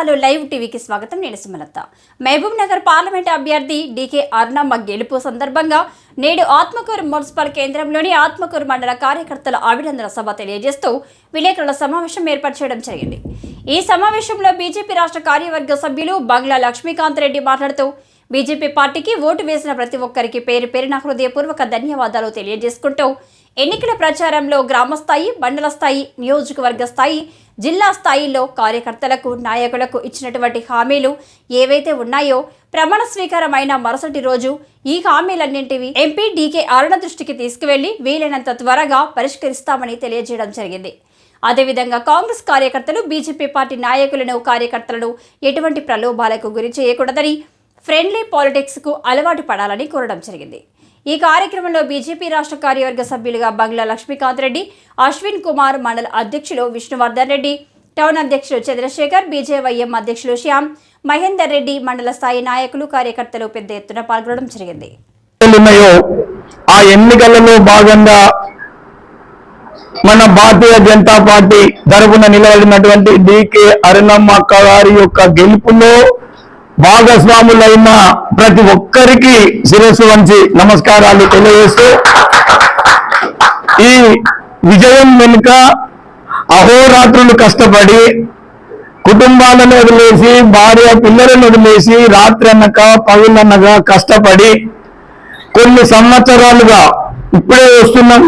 Hello live టీవీకి స్వాగతం నేను సుమలత. మహబూబ్ నగర్ పార్లమెంట్ అభ్యర్థి డీకే అరుణమ్మ గెలుపు సందర్భంగా నేడు ఆత్మకూరు మున్సిపల్ కేంద్రంలోని ఆత్మకూరు మండల కార్యకర్తల అభినందన సభ తెలియజేస్తూ విలేకరుల సమావేశం ఏర్పాటు చేయడం జరిగింది. ఈ సమావేశంలో బీజేపీ రాష్ట్ర కార్యవర్గ సభ్యులు బంగ్లా లక్ష్మీకాంత్ రెడ్డి మాట్లాడుతూ బీజేపీ పార్టీకి ఓటు వేసిన ప్రతి ఒక్కరికి పేరు పేరున హృదయపూర్వక ధన్యవాదాలు తెలియజేసుకుంటూ ఎన్నికల ప్రచారంలో గ్రామ స్థాయి మండల స్థాయి నియోజకవర్గ స్థాయి జిల్లా స్థాయిలో కార్యకర్తలకు నాయకులకు ఇచ్చినటువంటి హామీలు ఏవైతే ఉన్నాయో ప్రమాణ స్వీకారమైన మరుసటి రోజు ఈ హామీలన్నింటివి ఎంపీ డీకే అరుణ దృష్టికి తీసుకువెళ్ళి వీలైనంత త్వరగా పరిష్కరిస్తామని తెలియజేయడం జరిగింది. అదేవిధంగా కాంగ్రెస్ కార్యకర్తలు బీజేపీ పార్టీ నాయకులను కార్యకర్తలను ఎటువంటి ప్రలోభాలకు గురి చేయకూడదని ఫ్రెండ్లీ పాలిటిక్స్కు అలవాటు పడాలని కోరడం జరిగింది. ఈ కార్యక్రమంలో బీజేపీ రాష్ట్ర కార్యవర్గ సభ్యులుగా బంగ్లా లక్ష్మీకాంత్ రెడ్డి అశ్విన్ కుమార్ మండల అధ్యక్షులు విష్ణువర్ధన్ రెడ్డి టౌన్ అధ్యక్షులు చంద్రశేఖర్ బీజేవైఎం అధ్యక్షులు శ్యామ్ మహేందర్ రెడ్డి మండల స్థాయి నాయకులు కార్యకర్తలు పెద్ద ఎత్తున పాల్గొనడం జరిగింది. ఆ ఎన్నికలలో భాగంగా మన భారతీయ జనతా పార్టీ తరపున నిలబడినటువంటి డికే అరుణమ్మ అక్క గారి యొక్క గెలుపులో భాగస్వాములైన ప్రతి ఒక్కరికి శిరస్సు వంచి నమస్కారాలు తెలియజేస్తూ ఈ విజయం వెనుక అహోరాత్రులు కష్టపడి కుటుంబాలను వదిలేసి భార్య పిల్లలను వదిలేసి రాత్రి అనక పగులనగా కష్టపడి కొన్ని సంవత్సరాలుగా ఇప్పుడే వస్తున్నాం.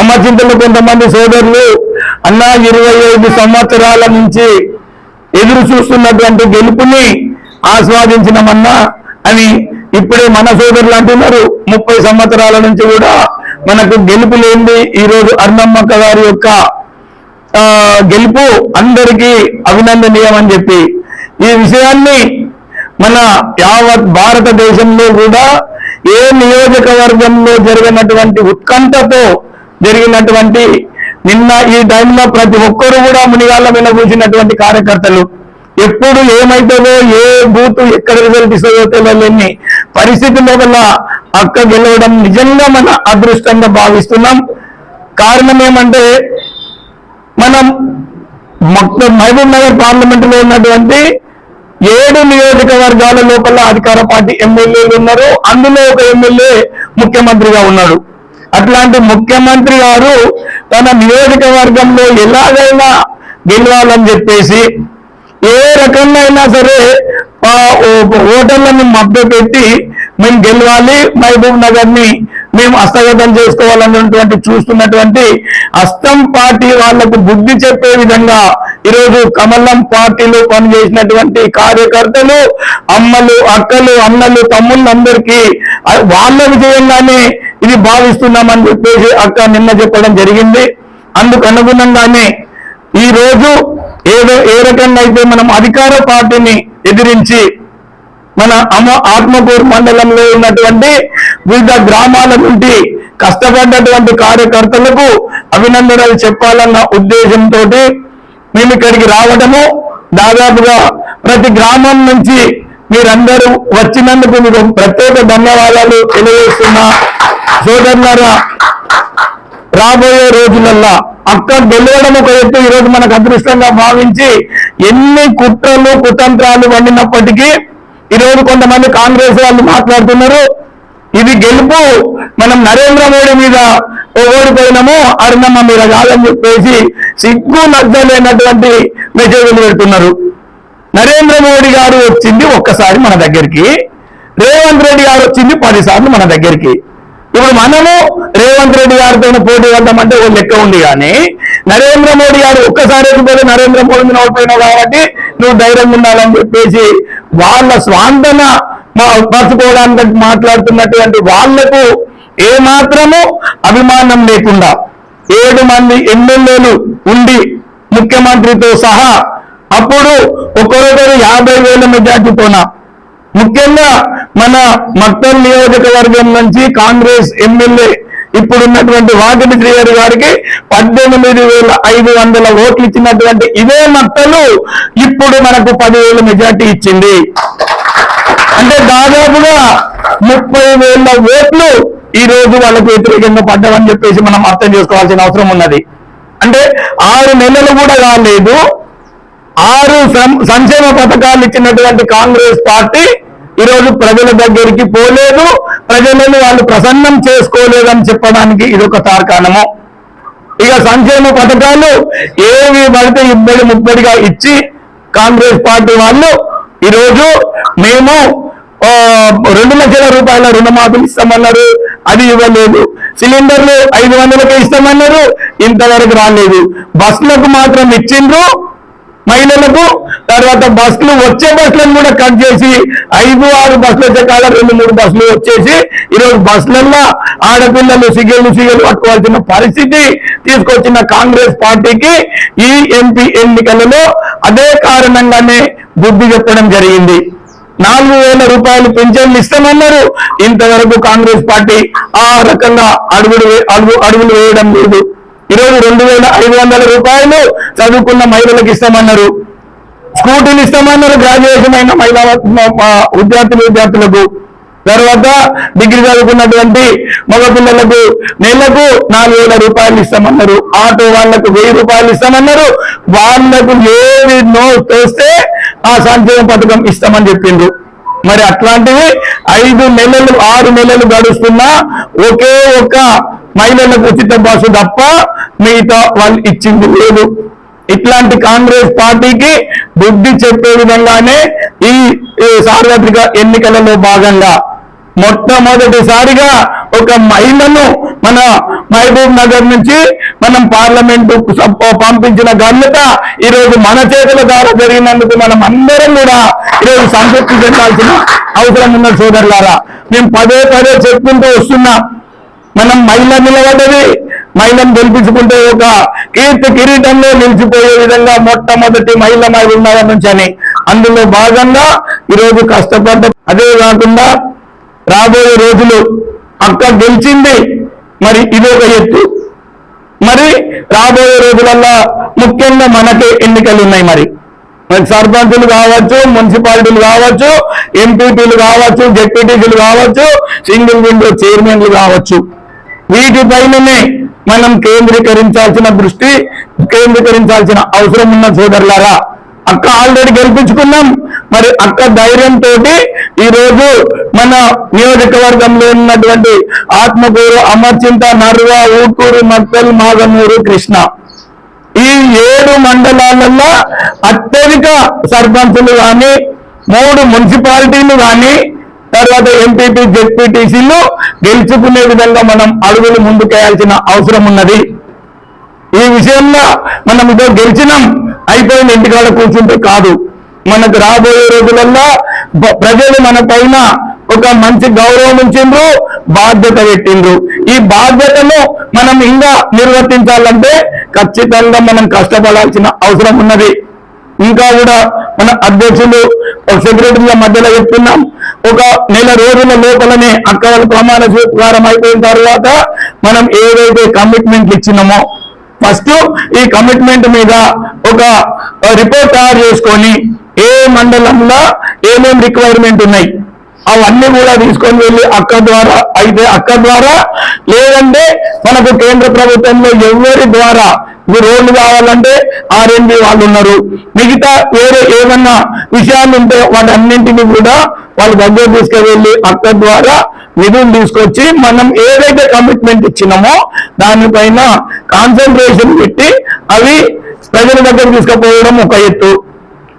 అమర్చింతలు కొంతమంది సోదరులు అన్నా ఇరవై ఐదు సంవత్సరాల నుంచి ఎదురు చూస్తున్నటువంటి గెలుపుని ఆస్వాదించినమన్నా అని ఇప్పుడే మన సోదరులు అంటున్నారు. ముప్పై సంవత్సరాల నుంచి కూడా మనకు గెలుపు లేనిది ఈరోజు అర్ణమ్మక్క గారి యొక్క గెలుపు అందరికీ అభినందనీయమని చెప్పి ఈ విషయాన్ని మన యావత్ భారతదేశంలో కూడా ఏ నియోజకవర్గంలో జరిగినటువంటి ఉత్కంఠతో జరిగినటువంటి నిన్న ఈ టైంలో ప్రతి ఒక్కరు కూడా మునిగాళ్ళ మీద కూర్చున్నటువంటి కార్యకర్తలు ఎప్పుడు ఏమైతుందో ఏ బూత్ ఎక్కడ రిజల్ట్ ఇస్తుందో తెలియని పరిస్థితి వల్ల అక్క గెలవడం నిజంగా మన అదృష్టంగా భావిస్తున్నాం. కారణం ఏమంటే మనం మహబూబ్ నగర్ పార్లమెంట్లో ఉన్నటువంటి ఏడు నియోజకవర్గాల లోపల అధికార పార్టీ ఎమ్మెల్యేలు ఉన్నారు. అందులో ఒక ఎమ్మెల్యే ముఖ్యమంత్రిగా ఉన్నాడు. అట్లాంటి ముఖ్యమంత్రి గారు తన నియోజకవర్గంలో ఎలాగైనా గెలవాలని చెప్పేసి ఏ రకంగా అయినా సరే ఆ ఓ- ఓటర్లను మభ్యపెట్టి మేము గెలవాలి మహబూబ్ నగర్ని మేము హస్తగతం చేసుకోవాలన్నటువంటి చూస్తున్నటువంటి అస్తం పార్టీ వాళ్ళకు బుద్ధి చెప్పే విధంగా ఈరోజు కమలం పార్టీలో పనిచేసినటువంటి కార్యకర్తలు అమ్మలు అక్కలు అన్నలు తమ్ముళ్ళందరికీ వాళ్ళ విజయంగానే ఇది భావిస్తున్నామని చెప్పేసి అక్క నిన్న చెప్పడం జరిగింది. అందుకు అనుగుణంగానే ఈ రోజు ఏదో ఏ రకంగా అయితే మనం అధికార పార్టీని ఎదిరించి మన అమ ఆత్మకూరు మండలంలో ఉన్నటువంటి వివిధ గ్రామాల నుండి కష్టపడ్డటువంటి కార్యకర్తలకు అభినందనలు చెప్పాలన్న ఉద్దేశంతో మేము ఇక్కడికి రావడము దాదాపుగా ప్రతి గ్రామం నుంచి మీరందరూ వచ్చినందుకు మీకు ప్రత్యేక ధన్యవాదాలు తెలియజేస్తున్నా. సోదరులారా రాబోయే రోజులల్లా అక్కడ వెళ్ళడం ఒక ఎత్తు ఈరోజు మనకు అదృష్టంగా భావించి ఎన్ని కుట్రలు కుతంత్రాలు వండినప్పటికీ ఈరోజు కొంతమంది కాంగ్రెస్ వాళ్ళు మాట్లాడుతున్నారు. ఇది గెలుపు మనం నరేంద్ర మోడీ మీద ఓడిపోయినాము అరుణమ్మ మీద కాదని చెప్పేసి సిగ్గు నగ్గలేనటువంటి మెసేజ్లు పెడుతున్నారు. నరేంద్ర మోడీ గారు వచ్చింది ఒక్కసారి మన దగ్గరికి రేవంత్ రెడ్డి గారు వచ్చింది పదిసార్లు మన దగ్గరికి. ఇప్పుడు మనము రేవంత్ రెడ్డి గారితో పోటీ పడ్డామంటే ఓ లెక్క ఉంది కానీ నరేంద్ర మోడీ గారు ఒక్కసారి ఎదుగుతుంది నరేంద్ర మోడీ ఓడిపోయినావు కాబట్టి నువ్వు ధైర్యంగా ఉండాలని చెప్పేసి వాళ్ళ స్వాంతన మా- పరచుకోవడానికి మాట్లాడుతున్నటువంటి వాళ్ళకు ఏ మాత్రము అభిమానం లేకుండా ఏడు మంది ఎమ్మెల్యేలు ఉండి ముఖ్యమంత్రితో సహా అప్పుడు ఒక్కొక్కరు యాభై వేల మెజార్టీతోన ముఖ్యంగా మన మక్తల్ నియోజకవర్గం నుంచి కాంగ్రెస్ ఎమ్మెల్యే ఇప్పుడున్నటువంటి వాకిటి శ్రీహరి గారికి పద్దెనిమిది వేల ఐదు వందల ఓట్లు ఇచ్చినటువంటి ఇదే మక్తలు ఇప్పుడు మనకు పదివేల మెజార్టీ ఇచ్చింది. అంటే దాదాపుగా ముప్పై వేల ఓట్లు ఈ రోజు వాళ్ళకు వ్యతిరేకంగా పడ్డామని చెప్పేసి మనం అర్థం చేసుకోవాల్సిన అవసరం ఉన్నది. అంటే ఆరు నెలలు కూడా కాలేదు. ఆరు సం- సంక్షేమ పథకాలు ఇచ్చినటువంటి కాంగ్రెస్ పార్టీ ఈరోజు ప్రజల దగ్గరికి పోలేదు. ప్రజలను వాళ్ళు ప్రసన్నం చేసుకోలేదని చెప్పడానికి ఇదొక తార్కాణము. ఇక సంక్షేమ పథకాలు ఏవి పడితే ఇబ్బడి ముబ్బడిగా ఇచ్చి కాంగ్రెస్ పార్టీ వాళ్ళు ఈరోజు మేము రెండు లక్షల రూపాయల రుణమాఫీ ఇస్తామన్నారు. అది ఇవ్వలేదు. సిలిండర్లు ఐదు వందలకే ఇస్తామన్నారు. ఇంతవరకు రాలేదు. బస్సులకు మాత్రం ఇచ్చిండ్రు. మహిళలకు తర్వాత బస్సులు వచ్చే బస్సులను కూడా కట్ చేసి ఐదు ఆరు బస్సులు వచ్చే కాడ రెండు మూడు బస్సులు వచ్చేసి ఈరోజు బస్సులల్లో ఆడపిల్లలు సిగేలు సిగేలు పట్టుకోవాల్సిన పరిస్థితి తీసుకొచ్చిన కాంగ్రెస్ పార్టీకి ఈ ఎంపీ ఎన్నికలలో అదే కారణంగానే బుద్ధి చెప్పడం జరిగింది. నాలుగు వేల రూపాయలు పెన్షన్లు ఇస్తామన్నారు. ఇంతవరకు కాంగ్రెస్ పార్టీ ఆ రకంగా అడుగులు వే- అడుగు అడుగులు వేయడం లేదు. ఈరోజు రెండు వేల ఐదు వందల రూపాయలు చదువుకున్న మహిళలకు ఇస్తామన్నారు. స్కూటీలు ఇస్తామన్నారు గ్రాడ్యుయేషన్ అయిన మహిళా విద్యార్థులు విద్యార్థులకు. తర్వాత డిగ్రీ చదువుకున్నటువంటి మగపిల్లలకు నెలకు నాలుగు వేల రూపాయలు ఇస్తామన్నారు. ఆటో వాళ్ళకు వెయ్యి రూపాయలు ఇస్తామన్నారు. వాళ్ళకు ఏది నో తోస్తే ఆ సంక్షేమ పథకం ఇస్తామని చెప్పిండ్రు. మరి అట్లాంటివి ఐదు నెలలు ఆరు నెలలు గడుస్తున్నా ఒకే ఒక్క మహిళలకు ఉచిత బస్సు తప్ప మిగతా వాళ్ళు ఇచ్చింది లేదు. ఇట్లాంటి కాంగ్రెస్ పార్టీకి బుద్ధి చెప్పే విధంగానే ఈ సార్వత్రిక ఎన్నికలలో భాగంగా మొట్టమొదటిసారిగా ఒక మహిళను మన మహబూబ్ నగర్ నుంచి మనం పార్లమెంటు పంపించిన ఘనత ఈరోజు మన చేతుల ద్వారా జరిగినందుకు మనం అందరం కూడా ఈరోజు సంతృప్తి చెందాల్సిన అవసరం ఉన్న సోదరులారా. మేము పదే పదే చెప్పుకుంటూ వస్తున్నాం మనం మహిళ నిలబడ్డది మహిళను గెలిపించుకుంటే ఒక కీర్తి కిరీటంలో నిలిచిపోయే విధంగా మొట్టమొదటి మహిళ మహిళ నగర్ నుంచి అని అందులో భాగంగా ఈరోజు కష్టపడ్డ అదే కాకుండా రాబోయే రోజులు అక్క గెలిచింది మరి ఇది ఒక ఎత్తు. మరి రాబోయే రోజులల్లో ముఖ్యంగా మనకే ఎన్నికలు ఉన్నాయి మరి. మరి సర్పంచులు కావచ్చు మున్సిపాలిటీలు కావచ్చు ఎంపీటీలు కావచ్చు జెడ్పీటీసీలు కావచ్చు సింగిల్ విండో చైర్మన్లు కావచ్చు. వీటిపైననే మనం కేంద్రీకరించాల్సిన దృష్టి కేంద్రీకరించాల్సిన అవసరం ఉన్న సోదరులారా అక్క ఆల్రెడీ గెలిపించుకున్నాం. మరి అక్క ధైర్యంతో ఈరోజు మన నియోజకవర్గంలో ఉన్నటువంటి ఆత్మకూరు అమర్చింత నర్వ ఊటూరు మక్కల్ మాగనూరు కృష్ణ. ఈ ఏడు మండలాలలో అత్యధిక సర్పంచులు కానీ మూడు మున్సిపాలిటీలు కానీ తర్వాత ఎంపీపీ జెడ్పీటీసీలు గెలుచుకునే విధంగా మనం అడుగులు ముందుకేయాల్సిన అవసరం ఉన్నది. ఈ విషయంలో మనం ఇదో గెలిచినాం అయిపోయిన ఇంటికాడ కూర్చుంటే కాదు. మనకు రాబోయే రోజులలో ప్రజలు మన పైన ఒక మంచి గౌరవం ఉంచిండ్రు బాధ్యత పెట్టిండ్రు. ఈ బాధ్యతను మనం ఇంకా నిర్వర్తించాలంటే ఖచ్చితంగా మనం కష్టపడాల్సిన అవసరం ఉన్నది. ఇంకా కూడా మన అధ్యక్షులు ఒక సెక్రటరీల మధ్యలో చెప్తున్నాం ఒక నెల రోజుల లోపలనే అక్క వాళ్ళ ప్రమాణ స్వీకారం అయిపోయిన తర్వాత మనం ఏదైతే కమిట్మెంట్లు ఇచ్చినామో ఫస్ట్ ఈ కమిట్మెంట్ మీద ఒక రిపోర్ట్ తయారు చేసుకొని ఏ మండలంలో ఏమేం రిక్వైర్మెంట్ ఉన్నాయి అవన్నీ కూడా తీసుకొని వెళ్ళి అక్క ద్వారా అయితే అక్క ద్వారా లేదంటే మనకు కేంద్ర ప్రభుత్వంలో ఎవరి ద్వారా ఇప్పుడు రోడ్లు కావాలంటే ఆర్ఎంబి వాళ్ళు ఉన్నారు. మిగతా వేరే ఏమన్నా విషయాలు ఉంటే వాటన్నింటినీ కూడా వాళ్ళ దగ్గర తీసుకువెళ్ళి అక్కడ ద్వారా నిధులు తీసుకొచ్చి మనం ఏదైతే కమిట్మెంట్ ఇచ్చినామో దానిపైన కాన్సన్ట్రేషన్ పెట్టి అవి ప్రజల దగ్గర తీసుకుపోవడం ఒక ఎత్తు.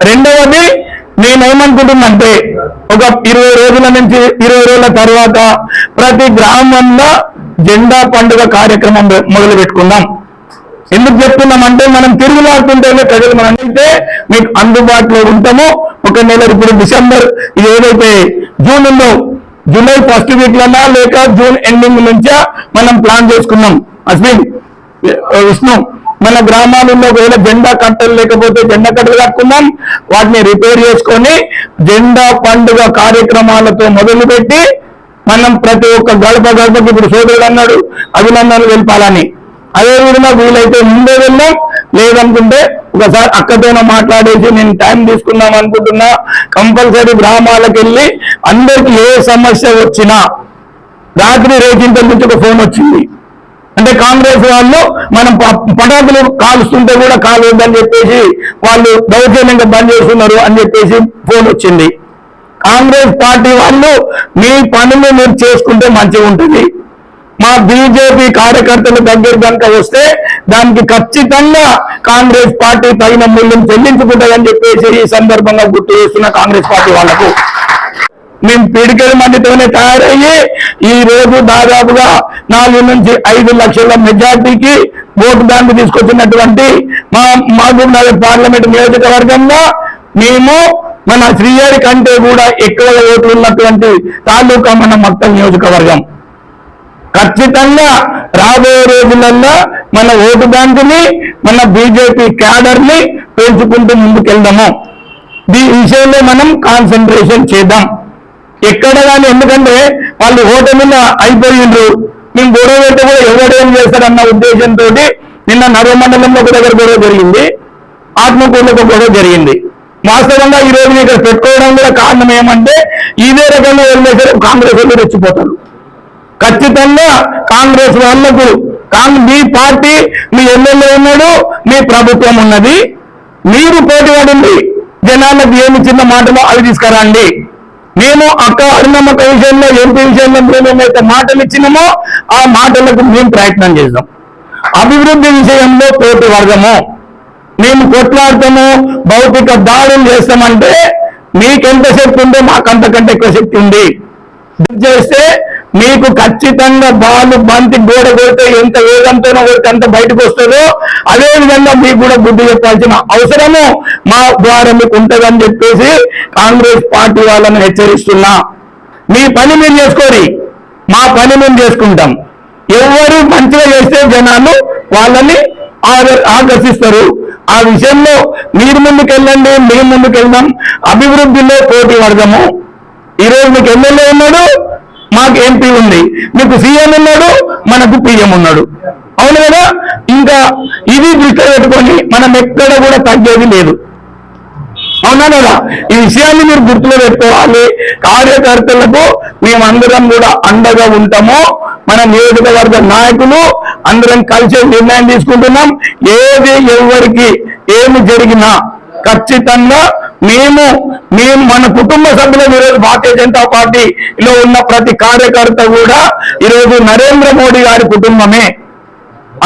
రెండవది నేనేమనుకుంటున్నంటే ఒక ఇరవై రోజుల నుంచి ఇరవై రోజుల తర్వాత ప్రతి గ్రామంలో జెండా పండుగ కార్యక్రమం మొదలు పెట్టుకుందాం ఎందుకు చెప్తున్నామంటే మనం తిరుగులాడుతుంటేనే ప్రజలు మనం అయితే మీకు అందుబాటులో ఉంటాము. ఒక నెల ఇప్పుడు డిసెంబర్ ఇది ఏదైతే జూన్ ఉందో జూలై ఫస్ట్ వీక్ లన్నా లేక జూన్ ఎండింగ్ నుంచా మనం ప్లాన్ చేసుకున్నాం. అశ్విన్ విష్ణు మన గ్రామాలలో ఒకవేళ జెండా కట్టలు లేకపోతే జెండా కట్టలు కట్టుకుందాం. వాటిని రిపేర్ చేసుకొని జెండా పండుగ కార్యక్రమాలతో మొదలుపెట్టి మనం ప్రతి ఒక్క గడప గడపకి ఇప్పుడు సోదరుడు అన్నాడు అభినందనలు వెళ్ళాలని అదే విధంగా వీలైతే ముందే వెళ్ళాం. లేదనుకుంటే ఒకసారి అక్కతోనే మాట్లాడేసి నేను టైం తీసుకుందాం అనుకుంటున్నా. కంపల్సరీ గ్రామాలకు వెళ్ళి అందరికి ఏ సమస్య వచ్చినా రాత్రి రేకింతల నుంచి ఒక ఫోన్ వచ్చింది. అంటే కాంగ్రెస్ వాళ్ళు మనం ప- పటాకులు కాలుస్తుంటే కూడా కాలువద్దని చెప్పేసి వాళ్ళు దౌర్జన్యంగా బంద్ చేస్తున్నారు అని చెప్పేసి ఫోన్ వచ్చింది. కాంగ్రెస్ పార్టీ వాళ్ళు మీ పనులు మీరు చేసుకుంటే మంచిగా ఉంటుంది. మా బీజేపీ కార్యకర్తల దగ్గర కనుక వస్తే దానికి ఖచ్చితంగా కాంగ్రెస్ పార్టీ తగిన మూల్యం చెల్లించుకుంటుందని చెప్పేసి ఈ సందర్భంగా గుర్తు చేస్తున్న కాంగ్రెస్ పార్టీ వాళ్ళకు మేము పిడికల మందితోనే తయారయ్యి ఈ రోజు దాదాపుగా నాలుగు నుంచి ఐదు లక్షల మెజార్టీకి ఓటు బ్యాంకు తీసుకొచ్చినటువంటి మా మహబూబ్ నగర్ పార్లమెంట్ నియోజకవర్గంలో మేము మన శ్రీహరి కంటే కూడా ఎక్కువ ఓట్లు ఉన్నటువంటి తాలూకా మన మొత్తం నియోజకవర్గం. ఖచ్చితంగా రాబోయే రోజులల్లో మన ఓటు బ్యాంకుని మన బీజేపీ క్యాడర్ని పెంచుకుంటూ ముందుకెళ్దాము. ఈ విషయంలో మనం కాన్సన్ట్రేషన్ చేద్దాం. ఎక్కడ కానీ ఎందుకంటే వాళ్ళు ఓటు మీద అయిపోయిండ్రు మేము గొడవ పెడితే కూడా ఎవరు ఏం చేస్తారన్న ఉద్దేశంతో నిన్న నరమండలంలో ఒక దగ్గర గొడవ జరిగింది. ఆత్మకూరులో ఒక గొడవ జరిగింది. వాస్తవంగా ఈ రోజు ఇక్కడ పెట్టుకోవడం కూడా కారణం ఏమంటే ఇదే రకంగా వదిలేసారు కాంగ్రెస్ వాళ్ళు రెచ్చిపోతారు. ఖచ్చితంగా కాంగ్రెస్ వాళ్ళకు మీ పార్టీ మీ ఎమ్మెల్యే ఉన్నాడు మీ ప్రభుత్వం ఉన్నది. మీరు పోటీ పడింది జనాలకు ఏమి చిన్న మాటలు అవి తీసుకురండి. మేము అక్క అరుణమ్మక విషయంలో ఎంపీ విషయంలో మేము ఏమైతే మాటలు ఇచ్చినామో ఆ మాటలకు మేము ప్రయత్నం చేద్దాం. అభివృద్ధి విషయంలో పోటీ వర్గము. మేము కొట్లాడతాము భౌతిక దాడులు చేస్తామంటే మీకెంత శక్తి ఉందో మాకంతకంటే ఎక్కువ శక్తి ఉంది. చేస్తే మీకు ఖచ్చితంగా బాలు బంతి గోడ కొడితే ఎంత వేగంతోనో కొడితే అంత బయటకు వస్తుందో అదే విధంగా మీకు కూడా బుద్ధి చెప్పాల్సిన అవసరము మా ద్వారా మీకు ఉంటుందని చెప్పేసి కాంగ్రెస్ పార్టీ వాళ్ళని హెచ్చరిస్తున్నా. మీ పని మీరు చేసుకోరి. మా పని మేము చేసుకుంటాం. ఎవరు మంచిగా చేస్తే జనాలు వాళ్ళని ఆకర్షిస్తారు. ఆ విషయంలో మీరు ముందుకెళ్ళండి మేము ముందుకెళ్దాం. అభివృద్ధిలో పోటీ పడదాము. ఈ రోజు మీకు ఎమ్మెల్యే ఉన్నాడు మాకు ఎంపీ ఉంది? మీకు సీఎం ఉన్నాడు మనకు పిఎం ఉన్నాడు. అవును కదా? ఇంకా ఇది దృష్టిలో పెట్టుకొని మనం ఎక్కడ కూడా తగ్గేది లేదు. అవునా కదా ఈ విషయాన్ని మీరు గుర్తులో పెట్టుకోవాలి. కార్యకర్తలకు మేమందరం కూడా అండగా ఉంటాము. మన నియోజకవర్గ నాయకులు అందరం కలిసి నిర్ణయం తీసుకుంటున్నాం. ఏది ఎవరికి ఏమి జరిగినా ఖచ్చితంగా మేము మేము మన కుటుంబ సభ్యులు ఈరోజు భారతీయ జనతా పార్టీలో ఉన్న ప్రతి కార్యకర్త కూడా ఈరోజు నరేంద్ర మోడీ గారి కుటుంబమే.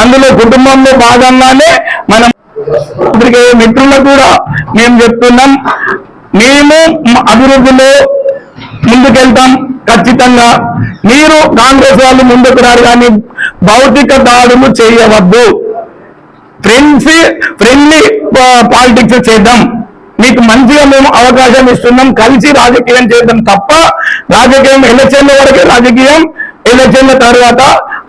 అందులో కుటుంబంలో భాగంగానే మనం ఇప్పటికే మిత్రులకు కూడా మేము చెప్తున్నాం. మేము అభివృద్ధిలో ముందుకెళ్తాం ఖచ్చితంగా. మీరు కాంగ్రెస్ వాళ్ళు ముందుకు రారు కానీ భౌతిక దాడులు చేయవద్దు. ఫ్రెండ్స్ ఫ్రెండ్లీ పాలిటిక్స్ చేద్దాం. మీకు మంచిగా మేము అవకాశం ఇస్తున్నాం. కలిసి రాజకీయం చేద్దాం తప్ప రాజకీయం ఎలక్షన్ల వరకే రాజకీయం. ఎలక్షన్ల తర్వాత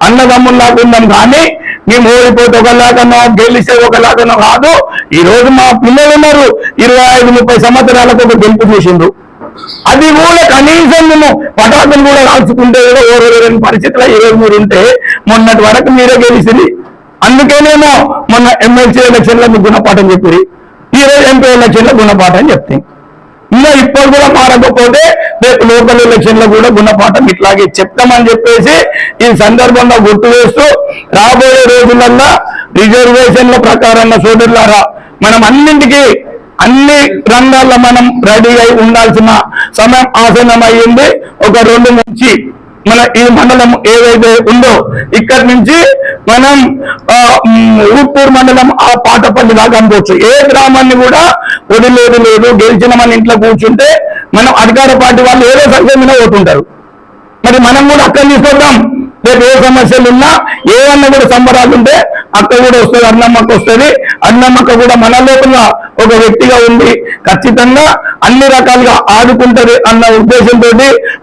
అన్నదమ్ముల్లాగా ఉందాం కానీ మేము ఓడిపోతే ఒకలాగనో గెలిస్తే ఒకలాగనో కాదు. ఈ రోజు మా పిల్లలు ఉన్నారు. ఇరవై ఐదు ముప్పై సంవత్సరాలకు ఒక గెలుపు చేసిండ్రు. అది కూడా కనీసం మేము పటాకులు కూడా రాల్చుకుంటే కూడా ఓరలేని పరిస్థితిలో ఈ రోజు మీరు ఉంటే మొన్నటి వరకు మీరే గెలిచింది అందుకేనేమో మొన్న ఎమ్మెల్సీ ఎలక్షన్లో మీకు గుణపాఠం చెప్పి ఈ రోజు ఎంపీ ఎలక్షన్ గుణపాఠం చెప్తాయి ఇంకా ఇప్పుడు కూడా మారకపోతే రేపు లోకల్ ఎలక్షన్లో కూడా గుణపాఠం ఇట్లాగే చెప్తామని చెప్పేసి ఈ సందర్భంగా గుర్తు వేస్తూ రాబోయే రోజులల్లో రిజర్వేషన్ల ప్రకారంగా సోదరులారా మనం అన్నింటికి అన్ని రంగాల్లో మనం రెడీ అయి ఉండాల్సిన సమయం ఆసనం అయ్యింది ఒక రెండు నుంచి మన ఈ మండలం ఏదైతే ఉందో ఇక్కడి నుంచి మనం ఆ, ఊట్పూర్ మండలం ఆ పాటపల్లి దాకా అనుకోవచ్చు ఏ గ్రామాన్ని కూడా వదిలేదు లేదు గెలిచిన మన ఇంట్లో కూర్చుంటే మనం అధికార పార్టీ వాళ్ళు ఏదో సంఖ్య మీద ఓటుంటారు మరి మనం కూడా అక్కడ తీసుకొద్దాం రేపు ఏ సమస్యలు ఉన్నా ఏమన్నా కూడా సంబరాలు ఉంటే అక్క కూడా వస్తుంది అన్నమ్మక్క వస్తుంది. అన్నమ్మక్క కూడా మన లోపల ఒక వ్యక్తిగా ఉంది ఖచ్చితంగా అన్ని రకాలుగా ఆదుకుంటది అన్న ఉద్దేశంతో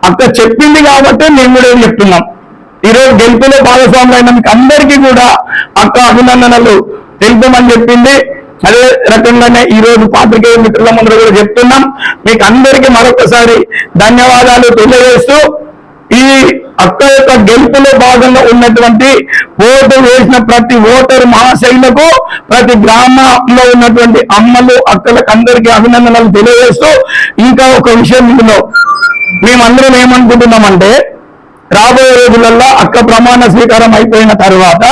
అక్క చెప్పింది కాబట్టి మేము కూడా ఏం చెప్తున్నాం. ఈరోజు గెలుపులో భాగస్వాములు మీకు అందరికీ కూడా అక్క అభినందనలు తెలుపమని చెప్పింది. అదే రకంగానే ఈ రోజు పాత్రికేయ మిత్రుల ముందు కూడా చెప్తున్నాం. మీకు అందరికీ మరొకసారి ధన్యవాదాలు తెలియజేస్తూ ఈ అక్క యొక్క గెలుపులో భాగంగా ఉన్నటువంటి ఓటు వేసిన ప్రతి ఓటరు మహాశైలకు ప్రతి గ్రామంలో ఉన్నటువంటి అమ్మలు అక్కలకు అందరికీ అభినందనలు తెలియజేస్తూ ఇంకా ఒక విషయం ఇందులో. మేమందరం ఏమనుకుంటున్నామంటే రాబోయే రోజులలో అక్క ప్రమాణ స్వీకారం అయిపోయిన తర్వాత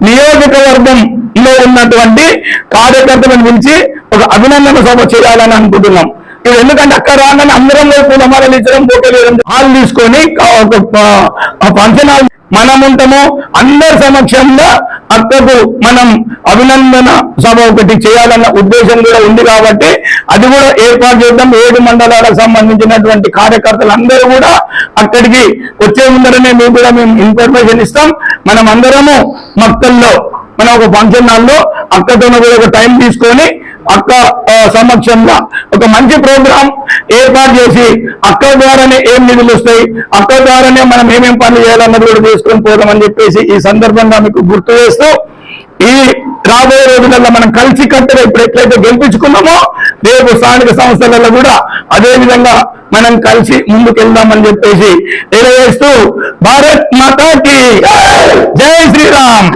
నియోజకవర్గంలో ఉన్నటువంటి కార్యకర్తలను పిలిచి ఒక అభినందన సభ చేయాలని అనుకుంటున్నాం. ఇది ఎందుకంటే అక్కడ రాగానే అందరం పోయి పూలమాలలు ఇచ్చడం పోటీలు హాల్ తీసుకొని ఒక ఫంక్షన్ హాల్ మనం ఉంటాము. అందరి సమక్షంలో అక్కకు మనం అభినందన సభ ఒకటి చేయాలన్న ఉద్దేశం కూడా ఉంది కాబట్టి అది కూడా ఏర్పాటు చేద్దాం. ఏడు మండలాలకు సంబంధించినటువంటి కార్యకర్తలు అందరూ కూడా అక్కడికి వచ్చే ముందరనే మేము కూడా మేము ఇన్ఫర్మేషన్ ఇస్తాం. మనం అందరము మక్తల్లో మనం ఒక ఫంక్షన్ హాల్లో అక్కతో కూడా ఒక టైం తీసుకొని అక్క ఆ, సమక్షంలో ఒక మంచి ప్రోగ్రాం ఏర్పాటు చేసి అక్క ద్వారానే ఏం నిధులు వస్తాయి అక్క ద్వారానే మనం ఏమేం పనులు చేయాలన్నది కూడా తీసుకొని పోదామని చెప్పేసి ఈ సందర్భంగా మీకు గుర్తు చేస్తూ ఈ రాబోయే రోజులలో మనం కలిసి కట్టగా ఇప్పుడు ఎట్లయితే గెలిపించుకున్నామో రేపు స్థానిక సంస్థలలో కూడా అదే విధంగా మనం కలిసి ముందుకెళ్దామని చెప్పేసి తెలియజేస్తూ భారత్ మాతాకి జై శ్రీరామ్.